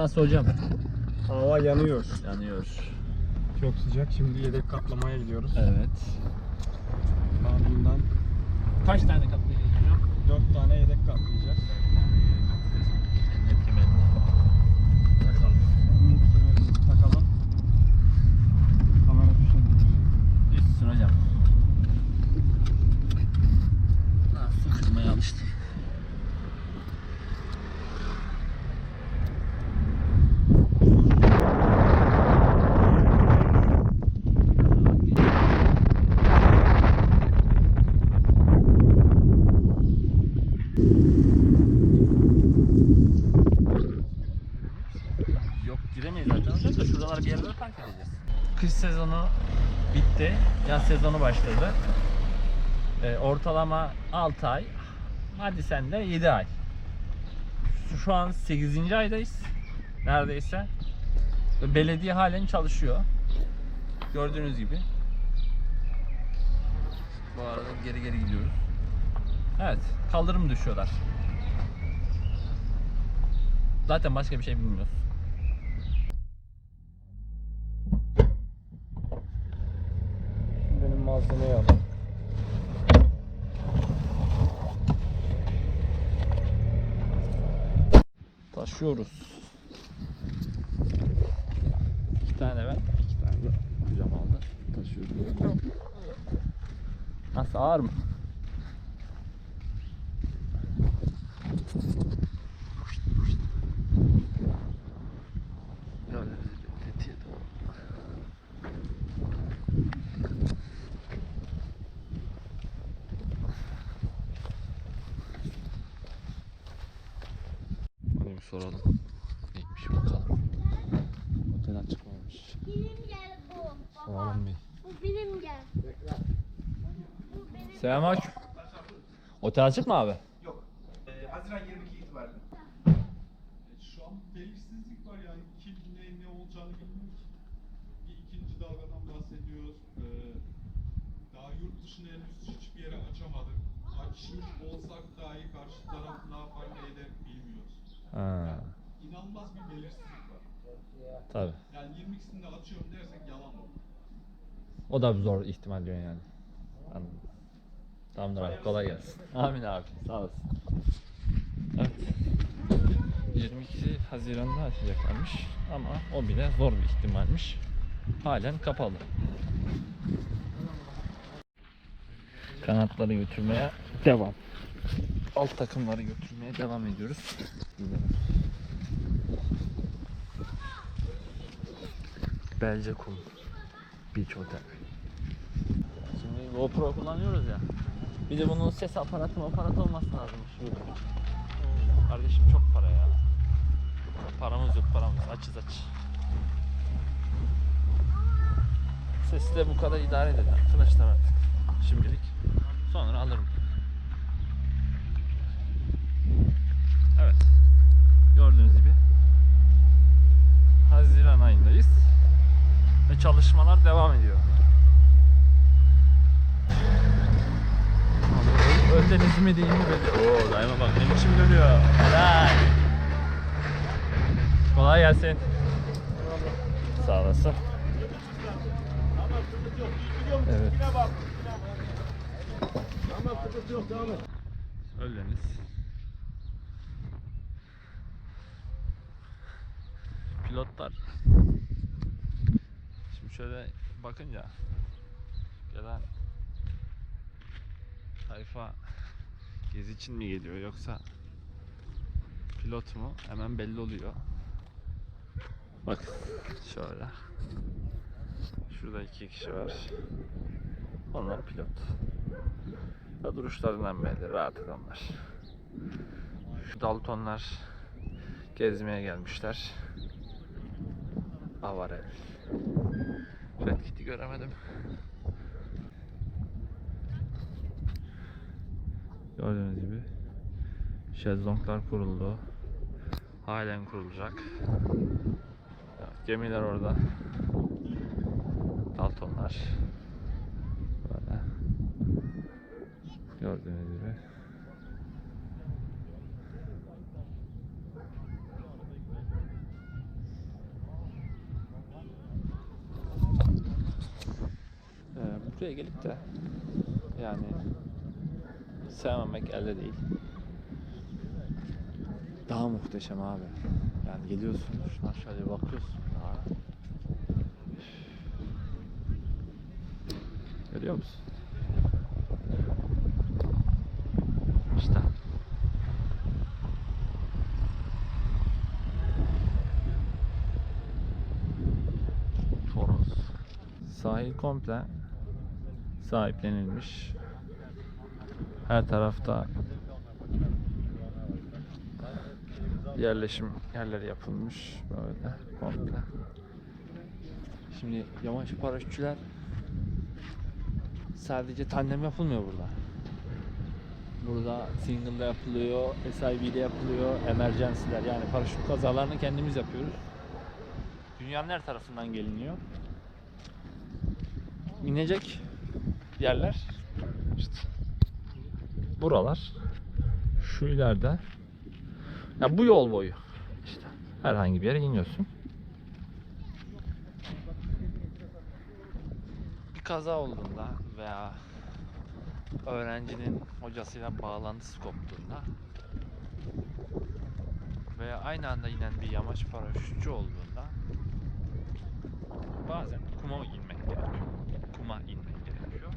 nasıl hocam? Hava yanıyor. Yanıyor. Çok sıcak. Şimdi yedek katlamaya gidiyoruz. Evet. Ardından Kaç tane katlayacağız hocam? 4 tane yedek katlayacağız. Emniyet kemerini takalım. Emniyet kemerimizi takalım. Kamera düşebilir. Üstsün hocam. Kış sezonu bitti. Yaz sezonu başladı. Ee, ortalama 6 ay. Hadi sen de 7 ay. Şu- an 8. aydayız. Neredeyse. Belediye halen çalışıyor. Gördüğünüz gibi. Bu arada geri geri gidiyoruz. Evet, kaldırım düşüyorlar. Zaten başka bir şey bilmiyoruz. Malzemeyi alalım. Taşıyoruz. İki tane ben, iki tane de hocam aldı. Taşıyoruz. Nasıl ağır mı? Soralım. Neymiş bakalım. Otel açık mıymış? Benim gel bu. Baba. Soralım bir. Bu benim gel. Bu benim. Selamünaleyküm. Otel açık mı abi? Yok. Ee, Haziran 22 itibariyle. Şu an belirsizlik var yani kim ne ne olacağını bilmiyoruz. Bir ikinci dalgadan bahsediyoruz. Ee, daha yurt dışına henüz hiçbir yere açamadık. Açmış olsak dahi karşı taraf ne yapar ne eder bilmiyoruz. Ha, İnanılmaz bir belirsizlik var. tabii. Yani 22'sinde açıyorum dersek yalan olur. O da bir zor ihtimal diyorsun yani. Anladım. Tamamdır abi kolay gelsin. Amin abi sağ olasın. Evet. 22 Haziran'da açacaklarmış ama o bile zor bir ihtimalmiş. Halen kapalı. Kanatları götürmeye devam. Alt takımları götürmeye devam ediyoruz. Belce Kum Beach Hotel. Şimdi GoPro kullanıyoruz ya. Bir de bunun ses aparatı aparatı olması lazım. Kardeşim çok para ya. Paramız yok paramız. Açız aç. Sesi de bu kadar idare edin arkadaşlar artık. Şimdilik. Sonra alırım. Evet. Gördüğünüz gibi Haziran ayındayız. Ve çalışmalar devam ediyor. Abi, ö- Özdeniz mi değil mi belli. Oo daima bak ne biçim dönüyor. Helal. Kolay gelsin. Sağ olasın. Evet. Öldeniz. Pilotlar Şimdi şöyle bakınca gelen sayfa gezi için mi geliyor yoksa pilot mu hemen belli oluyor. Bak şöyle. Şurada iki kişi var. Onlar pilot. Ya duruşlarından belli rahat adamlar. Şu Daltonlar gezmeye gelmişler. Avarel. Red Kit'i göremedim. Gördüğünüz gibi şezlonglar kuruldu. Halen kurulacak. Gemiler orada. Daltonlar. Böyle. Gördüğünüz gibi. Şuraya gelip de yani sevmemek elde değil. Daha muhteşem abi. Yani geliyorsun şuna şöyle bakıyorsun daha. Görüyor musun? İşte. Toros. Sahil komple sahiplenilmiş. Her tarafta yerleşim yerleri yapılmış böyle komple. Şimdi yamaç paraşütçüler sadece tandem yapılmıyor burada. Burada single'da yapılıyor, SIV'de yapılıyor, emergency'ler yani paraşüt kazalarını kendimiz yapıyoruz. Dünyanın her tarafından geliniyor. İnecek yerler. İşte. Buralar. Şu ileride. Ya bu yol boyu. İşte herhangi bir yere iniyorsun. Bir kaza olduğunda veya öğrencinin hocasıyla bağlantısı koptuğunda veya aynı anda inen bir yamaç paraşütçü olduğunda bazen kuma inmek gerekiyor. Kuma inmek gerekiyor.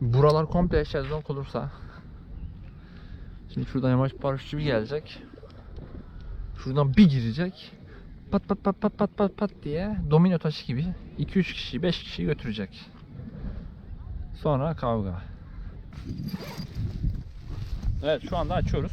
Buralar komple şezlong olursa Şimdi şuradan yamaç paraşütçü bir gelecek. Şuradan bir girecek. Pat pat pat pat pat pat pat diye domino taşı gibi 2-3 kişi 5 kişi götürecek. Sonra kavga. Evet şu anda açıyoruz.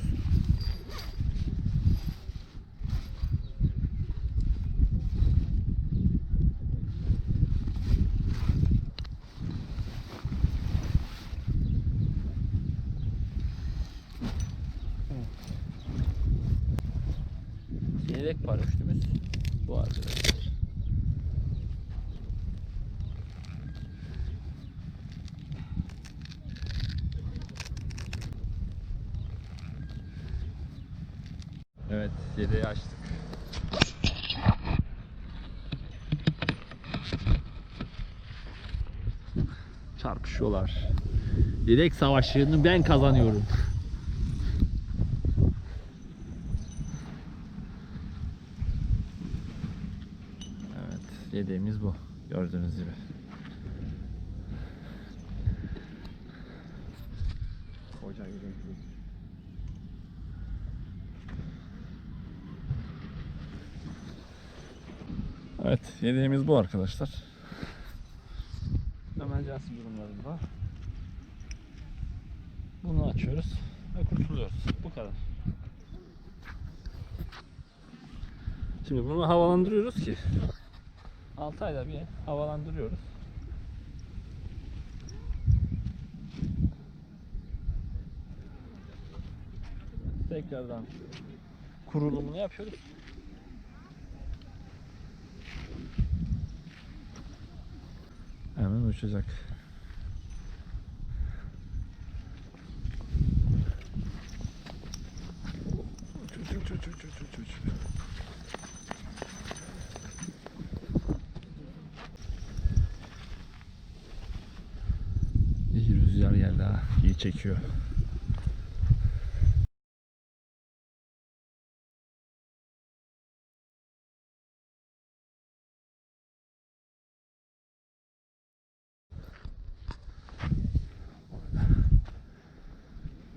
Yedek paraşütümüz bu arkadaşlar. Evet, yedeği açtık. Çarpışıyorlar. Yedek savaşını ben kazanıyorum. Evet, yedeğimiz bu. Gördüğünüz gibi. Koca yürekli. Evet, yedeğimiz bu arkadaşlar. Emergency durumlarında bunu açıyoruz ve kurtuluyoruz. Bu kadar. Şimdi bunu havalandırıyoruz ki 6 ayda bir havalandırıyoruz. Tekrardan kurulumunu yapıyoruz. Hemen uçacak. İyi rüzgar geldi ha. İyi çekiyor.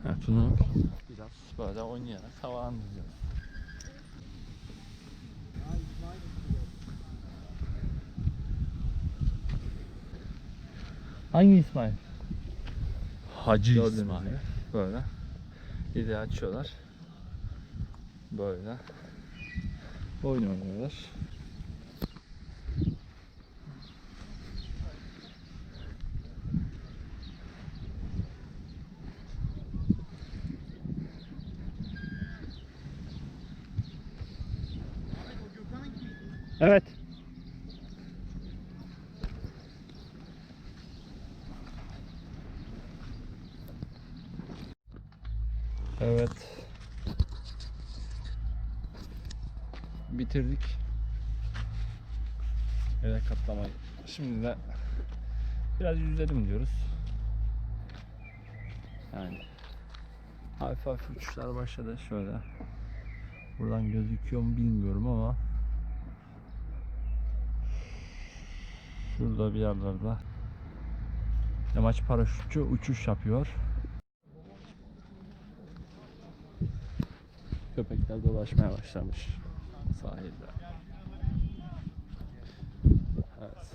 Evet, bunu biraz böyle oynayarak havalandıracağız. Hangi İsmail? Hacı Gördüğünüz İsmail. gibi. Böyle. İde açıyorlar. Böyle. Oyun oynuyorlar. Evet. Bitirdik. Öyle katlamayı. Şimdi de biraz yüzelim diyoruz. Yani hafif hafif uçuşlar başladı şöyle. Buradan gözüküyor mu bilmiyorum ama şurada bir yerlerde yamaç paraşütçü uçuş yapıyor. Köpekler dolaşmaya başlamış sahilde. Evet.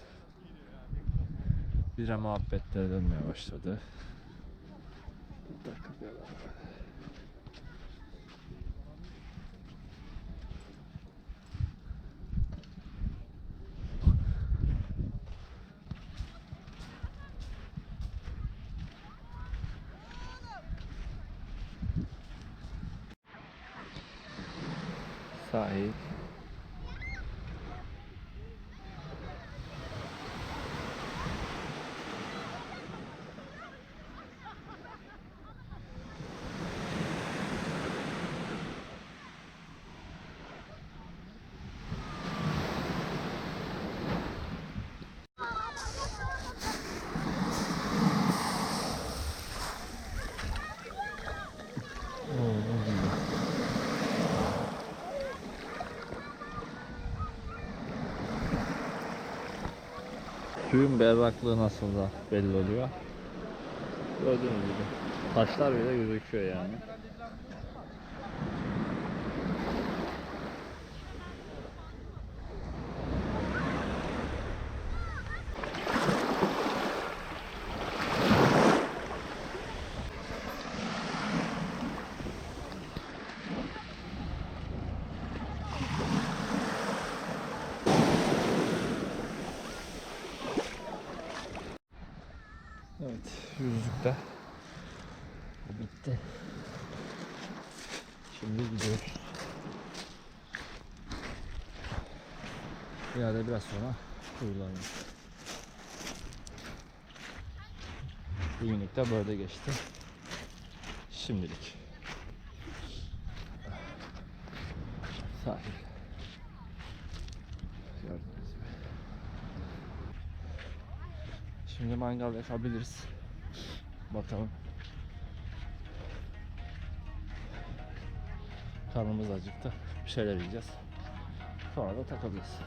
Bire muhabbetler dönmeye başladı. Takılıyorlar. Suyun berraklığı nasıl da belli oluyor. Gördüğünüz gibi. Taşlar bile gözüküyor yani. Evet, yüzlük de bitti. Şimdi gidiyoruz. İleride biraz sonra uyularız. Bugünlük de böyle geçti. Şimdilik. Sahil. Gördüğünüz gibi. Şimdi mangal yakabiliriz. Bakalım. Karnımız acıktı. Bir şeyler yiyeceğiz. Sonra da takılırız.